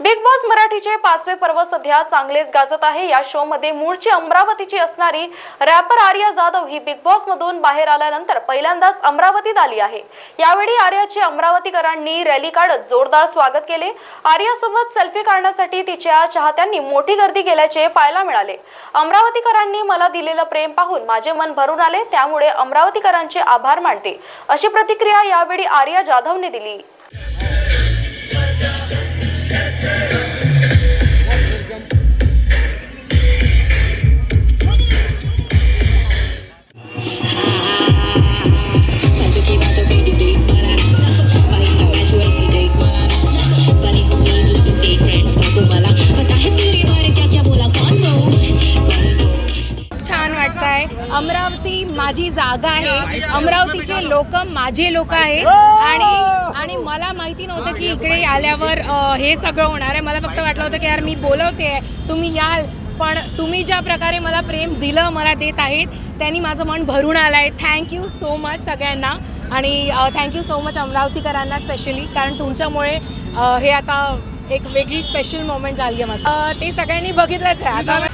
Big boss मराठीचे पाचवे पर्व सध्या चांगलेच गाजत आहे. या शो मध्ये मूळची अमरावतीची असणारी रॅपर आर्या जाधव ही बिग बॉस मधून बाहेर आल्यानंतर पहिल्यांदाच अमरावतीत आली आहे. यावेळी आर्याचे अमरावतीकरांनी रॅली काढत जोरदार स्वागत केले. आर्यासोबत सेल्फी काढण्यासाठी तिच्या चाहत्यांनी मोठी गर्दी केल्याचे पाहायला मिळाले. अमरावतीकरांनी मला दिलेलं प्रेम पाहून माझे मन भरून आले त्यामुळे अमरावतीकरांचे आभार मानते. अशी प्रतिक्रिया यावेळी आर्या जाधवने दिली. आहे. अमरावती माझी जागा आहे. अमरावतीचे लोक माझे लोक आहेत. आणि आणि मला माहिती नव्हतं की इकडे आल्यावर हे सगळं होणार आहे. मला फक्त वाटलं होतं की यार मी बोलवते. तुम्ही याल. पण तुम्ही ज्या प्रकारे मला प्रेम दिलं मला देत आहेत त्यांनी माझं मन भरून आलं आहे थँक्यू सो मच सगळ्यांना. आणि थँक्यू सो मच अमरावतीकरांना स्पेशली कारण तुमच्यामुळे हे आता एक वेगळी स्पेशल मोमेंट झाली आहे माझं. ते सगळ्यांनी बघितलंच आहे. आता